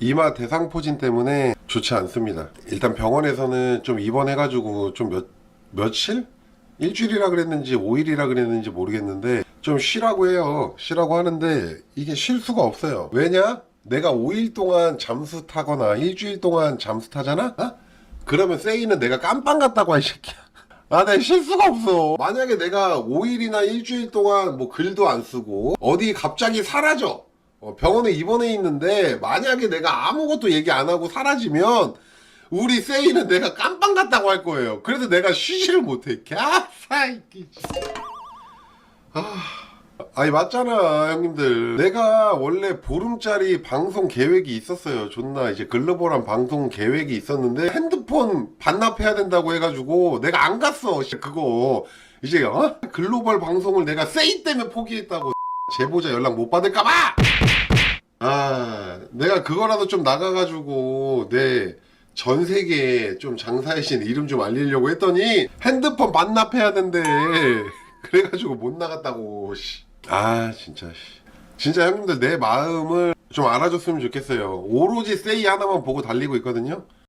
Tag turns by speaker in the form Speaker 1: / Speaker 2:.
Speaker 1: 이마 대상포진 때문에 좋지 않습니다. 일단 병원에서는 좀 입원해가지고 좀 몇, 며칠? 일주일이라 그랬는지 5일이라 그랬는지 모르겠는데 좀 쉬라고 해요. 쉬라고 하는데 이게 쉴 수가 없어요. 왜냐? 내가 5일 동안 잠수 타거나 일주일 동안 잠수 타잖아? 어? 그러면 세이는 내가 깜빵 갔다고 할 새끼야. 아, 내가 쉴 수가 없어. 만약에 내가 5일이나 일주일 동안 뭐 글도 안 쓰고 어디 갑자기 사라져. 어, 병원에 입원해 있는데 만약에 내가 아무것도 얘기 안 하고 사라지면 우리 세이는 내가 깜빵 갔다고 할 거예요. 그래서 내가 쉬지를 못해. 갸사이끼. 아, 아니 맞잖아 형님들. 내가 원래 보름짜리 방송 계획이 있었어요. 존나 이제 글로벌한 방송 계획이 있었는데 핸드폰 반납해야 된다고 해가지고 내가 안 갔어. 씨, 그거 이제 어? 글로벌 방송을 내가 세이 때문에 포기했다고. 제보자 연락 못 받을까봐. 아, 내가 그거라도 좀 나가가지고 내 전 세계에 좀 장사의 신 이름 좀 알리려고 했더니 핸드폰 반납해야 된대. 그래가지고 못 나갔다고. 씨. 아, 진짜. 씨. 진짜 형님들 내 마음을 좀 알아줬으면 좋겠어요. 오로지 세이 하나만 보고 달리고 있거든요.